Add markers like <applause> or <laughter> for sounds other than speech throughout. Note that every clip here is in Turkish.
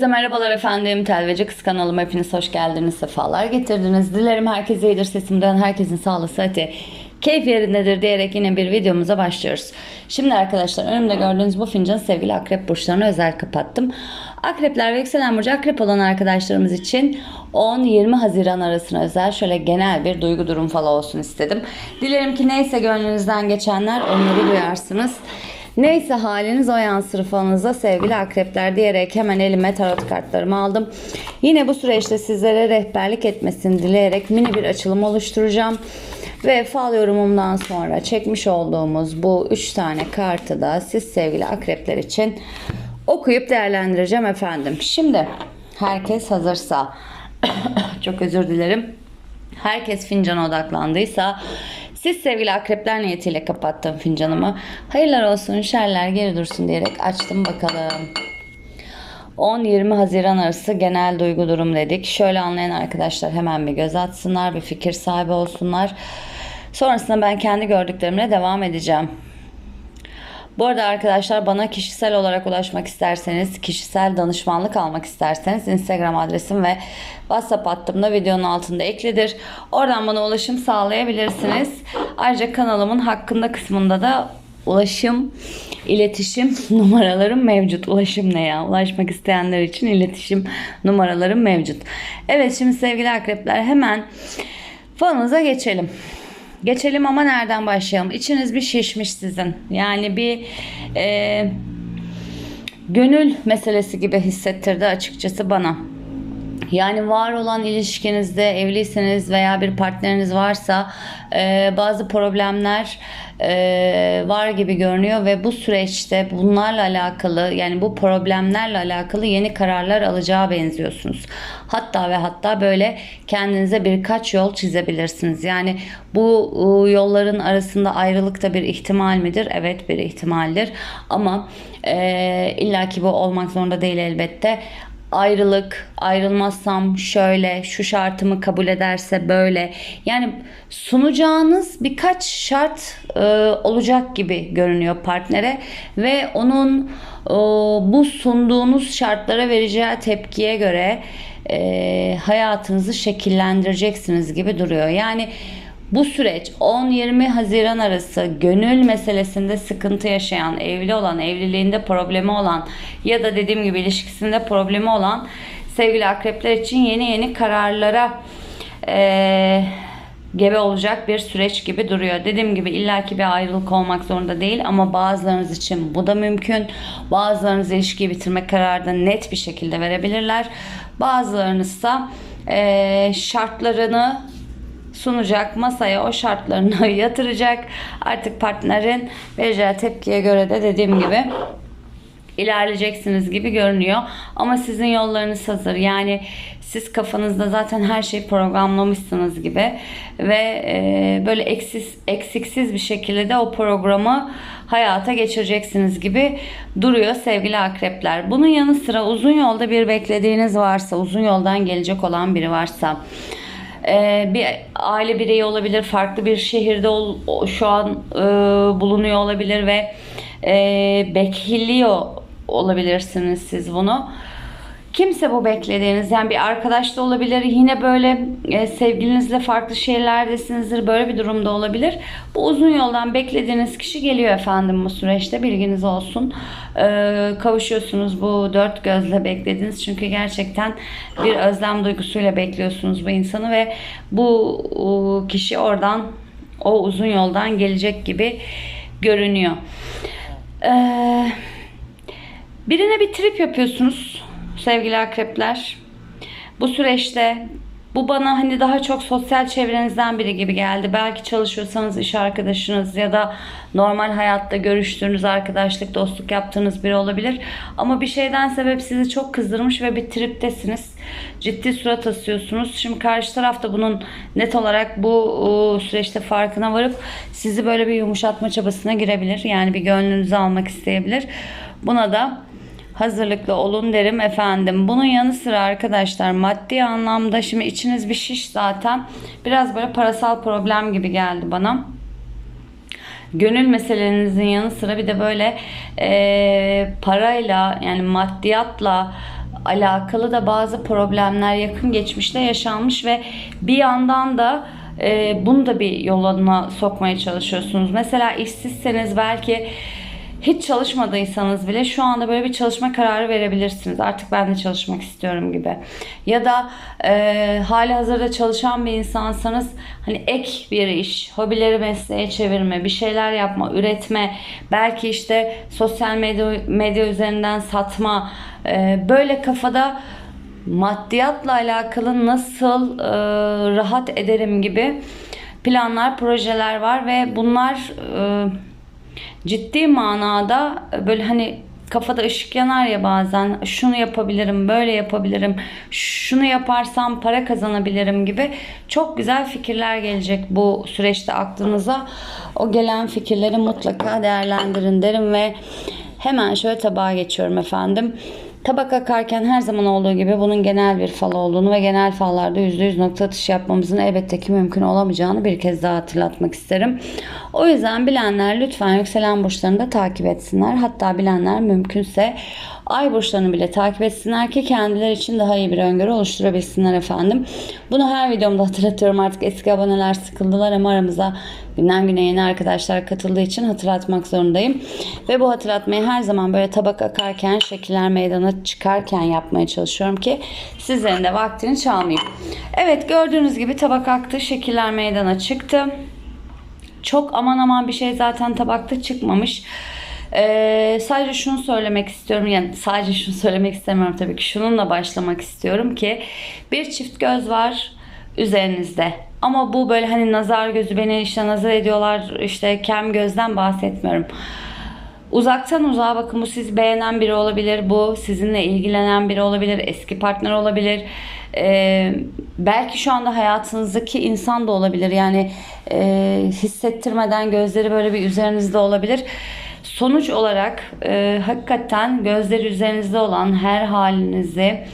Herkese merhabalar efendim. Telveci Kız kanalıma hepiniz hoş geldiniz. Sefalar getirdiniz. Dilerim herkese iyidir. Sesimden herkesin sağlığı, sıhhati, keyif yerindedir diyerek yine bir videomuza başlıyoruz. Şimdi arkadaşlar önümde gördüğünüz bu fincanı sevgili akrep burçlarına özel kapattım. Akrepler ve yükselen burcu akrep olan arkadaşlarımız için 10-20 Haziran arasına özel şöyle genel bir duygu durum falan olsun istedim. Dilerim ki neyse gönlünüzden geçenler onları duyarsınız. Neyse haliniz o yansır falınıza sevgili akrepler diyerek hemen elime tarot kartlarımı aldım. Yine bu süreçte sizlere rehberlik etmesini dileyerek mini bir açılım oluşturacağım. Ve fal yorumumdan sonra çekmiş olduğumuz bu 3 tane kartı da siz sevgili akrepler için okuyup değerlendireceğim efendim. Şimdi herkes hazırsa <coughs> çok özür dilerim. Herkes fincana odaklandıysa siz sevgili akrepler niyetiyle kapattım fincanımı. Hayırlar olsun, şerler geri dursun diyerek açtım bakalım. 10-20 Haziran arası genel duygu durum dedik. Şöyle anlayan arkadaşlar hemen bir göz atsınlar, bir fikir sahibi olsunlar. Sonrasında ben kendi gördüklerimle devam edeceğim. Bu arada arkadaşlar bana kişisel olarak ulaşmak isterseniz, kişisel danışmanlık almak isterseniz Instagram adresim ve WhatsApp hattım videonun altında eklidir. Oradan bana ulaşım sağlayabilirsiniz. Ayrıca kanalımın hakkında kısmında da ulaşım, iletişim <laughs> numaralarım mevcut. Ulaşım ne ya? Ulaşmak isteyenler için iletişim numaralarım mevcut. Evet şimdi sevgili akrepler hemen falınıza geçelim. Geçelim ama nereden başlayalım? İçiniz bir şişmiş sizin. Yani bir e, gönül meselesi gibi hissettirdi açıkçası bana. Yani var olan ilişkinizde evliyseniz veya bir partneriniz varsa e, bazı problemler e, var gibi görünüyor ve bu süreçte bunlarla alakalı yani bu problemlerle alakalı yeni kararlar alacağı benziyorsunuz. Hatta ve hatta böyle kendinize birkaç yol çizebilirsiniz. Yani bu e, yolların arasında ayrılık da bir ihtimal midir? Evet bir ihtimaldir. Ama e, illaki bu olmak zorunda değil elbette ayrılık, ayrılmazsam şöyle, şu şartımı kabul ederse böyle. Yani sunacağınız birkaç şart e, olacak gibi görünüyor partnere ve onun e, bu sunduğunuz şartlara vereceği tepkiye göre e, hayatınızı şekillendireceksiniz gibi duruyor. Yani bu süreç 10-20 Haziran arası gönül meselesinde sıkıntı yaşayan, evli olan, evliliğinde problemi olan ya da dediğim gibi ilişkisinde problemi olan sevgili akrepler için yeni yeni kararlara e, gebe olacak bir süreç gibi duruyor. Dediğim gibi illaki bir ayrılık olmak zorunda değil ama bazılarınız için bu da mümkün. Bazılarınız ilişkiyi bitirme kararı da net bir şekilde verebilirler. Bazılarınızsa e, şartlarını sunacak masaya o şartlarını <laughs> yatıracak. Artık partnerin vereceği tepkiye göre de dediğim gibi ilerleyeceksiniz gibi görünüyor. Ama sizin yollarınız hazır. Yani siz kafanızda zaten her şeyi programlamışsınız gibi ve e, böyle eksiz, eksiksiz bir şekilde de o programı hayata geçireceksiniz gibi duruyor sevgili akrepler. Bunun yanı sıra uzun yolda bir beklediğiniz varsa, uzun yoldan gelecek olan biri varsa, e, bir aile bireyi olabilir, farklı bir şehirde şu an e, bulunuyor olabilir ve e, bekliyor olabilirsiniz siz bunu. Kimse bu beklediğiniz yani bir arkadaş da olabilir yine böyle e, sevgilinizle farklı şehirlerdesinizdir böyle bir durumda olabilir. Bu uzun yoldan beklediğiniz kişi geliyor efendim bu süreçte bilginiz olsun. E, kavuşuyorsunuz bu dört gözle beklediğiniz çünkü gerçekten bir özlem duygusuyla bekliyorsunuz bu insanı ve bu kişi oradan o uzun yoldan gelecek gibi görünüyor. Eee Birine bir trip yapıyorsunuz sevgili akrepler. Bu süreçte bu bana hani daha çok sosyal çevrenizden biri gibi geldi. Belki çalışıyorsanız iş arkadaşınız ya da normal hayatta görüştüğünüz arkadaşlık, dostluk yaptığınız biri olabilir. Ama bir şeyden sebep sizi çok kızdırmış ve bir triptesiniz. Ciddi surat asıyorsunuz. Şimdi karşı taraf da bunun net olarak bu süreçte farkına varıp sizi böyle bir yumuşatma çabasına girebilir. Yani bir gönlünüzü almak isteyebilir. Buna da hazırlıklı olun derim efendim. Bunun yanı sıra arkadaşlar maddi anlamda şimdi içiniz bir şiş zaten biraz böyle parasal problem gibi geldi bana. Gönül meselenizin yanı sıra bir de böyle e, parayla yani maddiyatla alakalı da bazı problemler yakın geçmişte yaşanmış ve bir yandan da e, bunu da bir yoluna sokmaya çalışıyorsunuz. Mesela işsizseniz belki hiç çalışmadıysanız bile şu anda böyle bir çalışma kararı verebilirsiniz. Artık ben de çalışmak istiyorum gibi. Ya da e, hali hazırda çalışan bir insansanız hani ek bir iş, hobileri mesleğe çevirme, bir şeyler yapma, üretme, belki işte sosyal medya, medya üzerinden satma, e, böyle kafada maddiyatla alakalı nasıl e, rahat ederim gibi planlar, projeler var ve bunlar e, ciddi manada böyle hani kafada ışık yanar ya bazen şunu yapabilirim, böyle yapabilirim, şunu yaparsam para kazanabilirim gibi çok güzel fikirler gelecek bu süreçte aklınıza. O gelen fikirleri mutlaka değerlendirin derim ve hemen şöyle tabağa geçiyorum efendim. Tabak akarken her zaman olduğu gibi bunun genel bir fal olduğunu ve genel fallarda %100 nokta atışı yapmamızın elbette ki mümkün olamayacağını bir kez daha hatırlatmak isterim. O yüzden bilenler lütfen yükselen burçlarını da takip etsinler. Hatta bilenler mümkünse ay burçlarını bile takip etsinler ki kendileri için daha iyi bir öngörü oluşturabilsinler efendim. Bunu her videomda hatırlatıyorum artık eski aboneler sıkıldılar ama aramıza günden güne yeni arkadaşlar katıldığı için hatırlatmak zorundayım. Ve bu hatırlatmayı her zaman böyle tabak akarken, şekiller meydana çıkarken yapmaya çalışıyorum ki sizlerin de vaktini çalmayayım. Evet gördüğünüz gibi tabak aktı, şekiller meydana çıktı. Çok aman aman bir şey zaten tabakta çıkmamış. Ee, sadece şunu söylemek istiyorum yani sadece şunu söylemek istemiyorum tabii ki şununla başlamak istiyorum ki bir çift göz var üzerinizde ama bu böyle hani nazar gözü beni işte nazar ediyorlar işte kem gözden bahsetmiyorum. Uzaktan uzağa bakın bu sizi beğenen biri olabilir. Bu sizinle ilgilenen biri olabilir. Eski partner olabilir. Ee, belki şu anda hayatınızdaki insan da olabilir. Yani e, hissettirmeden gözleri böyle bir üzerinizde olabilir. Sonuç olarak e, hakikaten gözleri üzerinizde olan her halinizi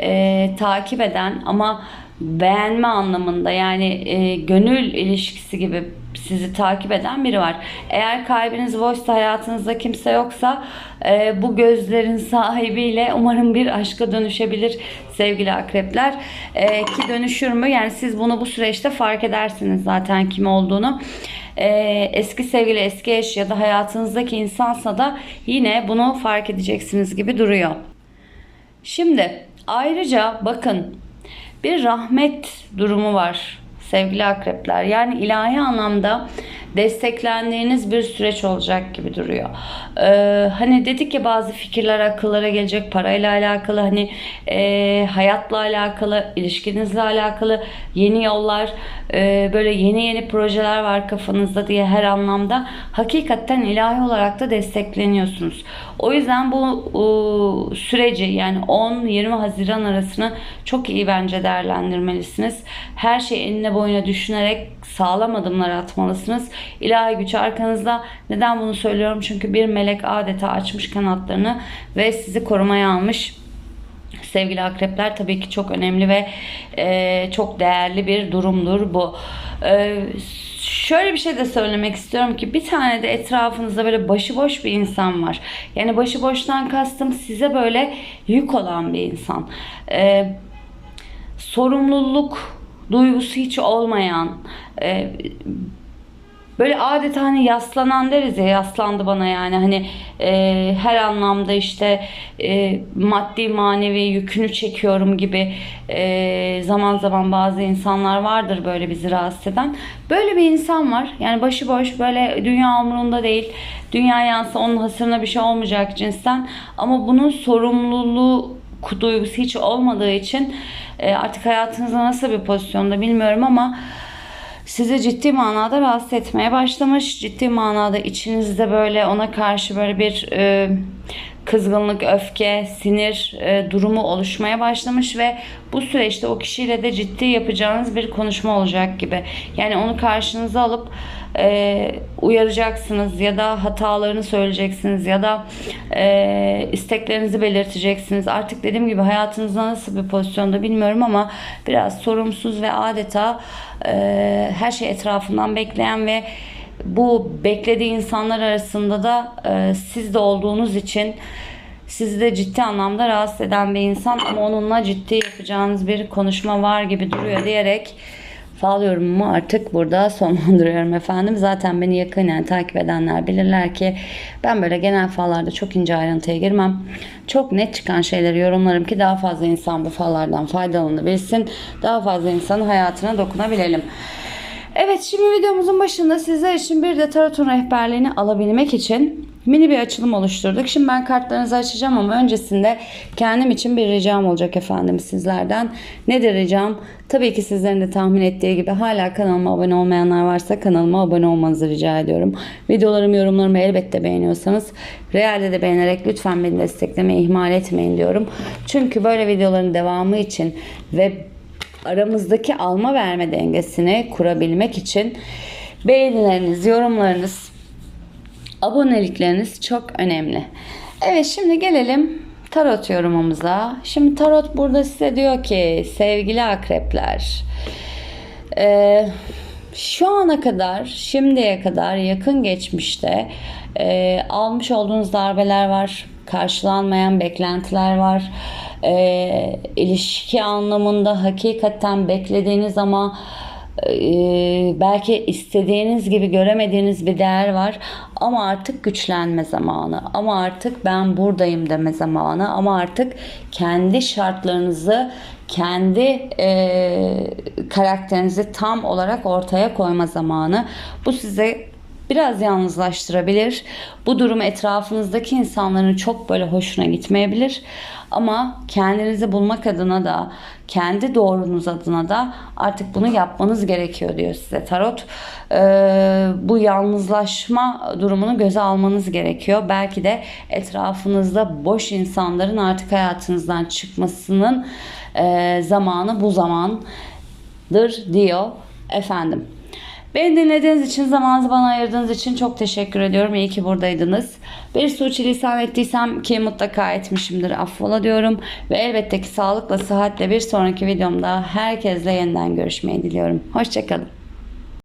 e, takip eden ama beğenme anlamında yani e, gönül ilişkisi gibi sizi takip eden biri var. Eğer kalbiniz boşsa hayatınızda kimse yoksa e, bu gözlerin sahibiyle umarım bir aşka dönüşebilir sevgili akrepler. E, ki dönüşür mü? Yani siz bunu bu süreçte fark edersiniz zaten kim olduğunu. E, eski sevgili, eski eş ya da hayatınızdaki insansa da yine bunu fark edeceksiniz gibi duruyor. Şimdi ayrıca bakın bir rahmet durumu var sevgili akrepler. Yani ilahi anlamda desteklendiğiniz bir süreç olacak gibi duruyor. Ee, hani dedik ya bazı fikirler akıllara gelecek parayla alakalı hani e, hayatla alakalı ilişkinizle alakalı yeni yollar e, böyle yeni yeni projeler var kafanızda diye her anlamda hakikaten ilahi olarak da destekleniyorsunuz. O yüzden bu e, süreci yani 10-20 Haziran arasını çok iyi bence değerlendirmelisiniz. Her şeyi enine boyuna düşünerek sağlam adımlar atmalısınız. İlahi güç arkanızda. Neden bunu söylüyorum? Çünkü bir melek adeta açmış kanatlarını ve sizi korumaya almış. Sevgili akrepler tabii ki çok önemli ve e, çok değerli bir durumdur bu. E, şöyle bir şey de söylemek istiyorum ki bir tane de etrafınızda böyle başıboş bir insan var. Yani başıboştan kastım size böyle yük olan bir insan. E, sorumluluk duygusu hiç olmayan, e, böyle adeta hani yaslanan deriz ya yaslandı bana yani hani e, her anlamda işte e, maddi manevi yükünü çekiyorum gibi e, zaman zaman bazı insanlar vardır böyle bizi rahatsız eden. Böyle bir insan var yani başıboş böyle dünya umurunda değil. Dünya yansa onun hasırına bir şey olmayacak cinsten ama bunun sorumluluğu duygusu hiç olmadığı için e, artık hayatınızda nasıl bir pozisyonda bilmiyorum ama sizi ciddi manada rahatsız etmeye başlamış. Ciddi manada içinizde böyle ona karşı böyle bir e, kızgınlık, öfke, sinir e, durumu oluşmaya başlamış ve bu süreçte o kişiyle de ciddi yapacağınız bir konuşma olacak gibi. Yani onu karşınıza alıp e, uyaracaksınız ya da hatalarını söyleyeceksiniz ya da e, isteklerinizi belirteceksiniz. Artık dediğim gibi hayatınızda nasıl bir pozisyonda bilmiyorum ama biraz sorumsuz ve adeta e, her şey etrafından bekleyen ve bu beklediği insanlar arasında da e, siz de olduğunuz için sizi de ciddi anlamda rahatsız eden bir insan ama onunla ciddi yapacağınız bir konuşma var gibi duruyor diyerek fal yorumumu artık burada sonlandırıyorum efendim. Zaten beni yakinen takip edenler bilirler ki ben böyle genel fallarda çok ince ayrıntıya girmem. Çok net çıkan şeyleri yorumlarım ki daha fazla insan bu fallardan faydalanabilsin. Daha fazla insanın hayatına dokunabilelim. Evet şimdi videomuzun başında sizler için bir de tarotun rehberliğini alabilmek için mini bir açılım oluşturduk. Şimdi ben kartlarınızı açacağım ama öncesinde kendim için bir ricam olacak efendim sizlerden. Nedir ricam? Tabii ki sizlerin de tahmin ettiği gibi hala kanalıma abone olmayanlar varsa kanalıma abone olmanızı rica ediyorum. Videolarımı, yorumlarımı elbette beğeniyorsanız realde de beğenerek lütfen beni desteklemeyi ihmal etmeyin diyorum. Çünkü böyle videoların devamı için ve aramızdaki alma verme dengesini kurabilmek için beğenileriniz, yorumlarınız, abonelikleriniz çok önemli. Evet şimdi gelelim tarot yorumumuza. Şimdi tarot burada size diyor ki sevgili akrepler eee, şu ana kadar şimdiye kadar yakın geçmişte eee, almış olduğunuz darbeler var. Karşılanmayan beklentiler var. Eee ilişki anlamında hakikaten beklediğiniz ama belki istediğiniz gibi göremediğiniz bir değer var ama artık güçlenme zamanı ama artık ben buradayım deme zamanı ama artık kendi şartlarınızı kendi e, karakterinizi tam olarak ortaya koyma zamanı. Bu size biraz yalnızlaştırabilir. Bu durum etrafınızdaki insanların çok böyle hoşuna gitmeyebilir. Ama kendinizi bulmak adına da kendi doğrunuz adına da artık bunu yapmanız gerekiyor diyor size tarot. Ee, bu yalnızlaşma durumunu göze almanız gerekiyor. Belki de etrafınızda boş insanların artık hayatınızdan çıkmasının e, zamanı bu zamandır diyor efendim. Beni dinlediğiniz için, zamanınızı bana ayırdığınız için çok teşekkür ediyorum. İyi ki buradaydınız. Bir suçilisan ettiysem ki mutlaka etmişimdir affola diyorum. Ve elbette ki sağlıkla, sıhhatle bir sonraki videomda herkesle yeniden görüşmeyi diliyorum. Hoşçakalın.